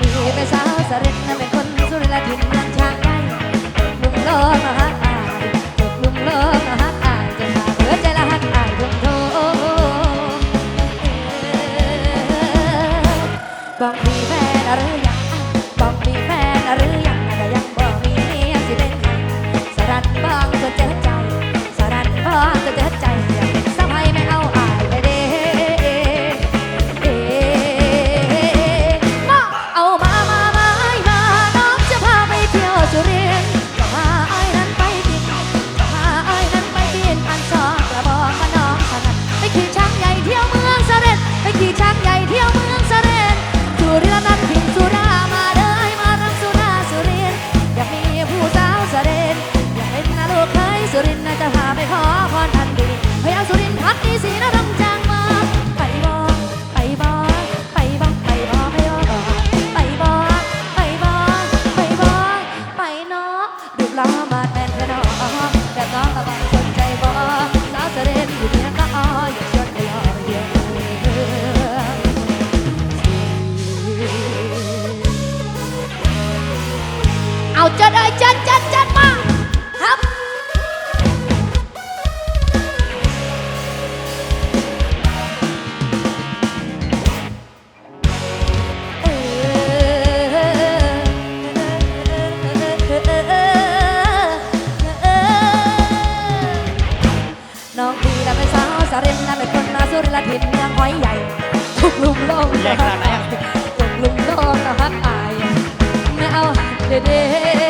มีเม่สาวสรินเป็นคนสุรินทร์ถิ่นนันชางไหญ่ลุงโลมาฮักอายจบลุ่มโลมาฮักอายจะมาเบื่อใจละฮักอายทุ่มโทบางที จะได้จัดจัดจัดมาครับ น้องดีนะเป็นสาวสาเรนนะเป็นคนมาสุริละทินเมืองห้อยใหญ่ ทุกลุมโลกใหญ่ขนาดไหนทุกลุมโลกนะฮักอายไม่เอาเด็ด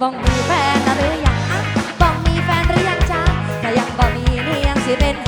บ้องมีแฟนหรือยังอะบ้องมีแฟนหรือยังจ้าถ้ายังบ่มีนี่ยังสิเป็น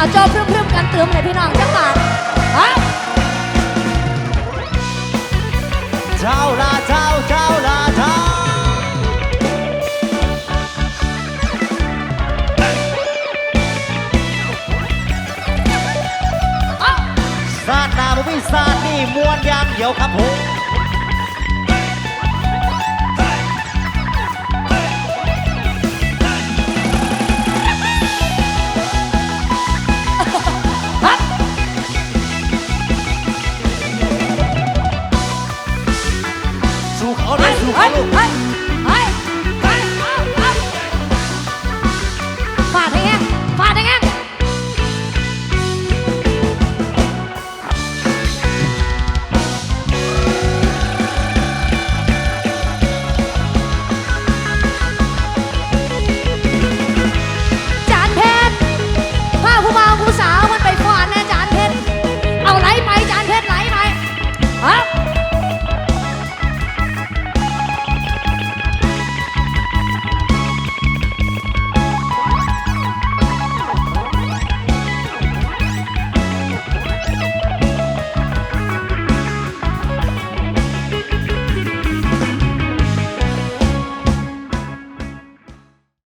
เอาโจ้พรึ่มๆกันเติมเลยพี่น้องเจ้าบาะเจ้าลาเจ้าเจ้าลาเจ้าสาดนาบุพี่สาดนี่มวนยางเดียวครับผม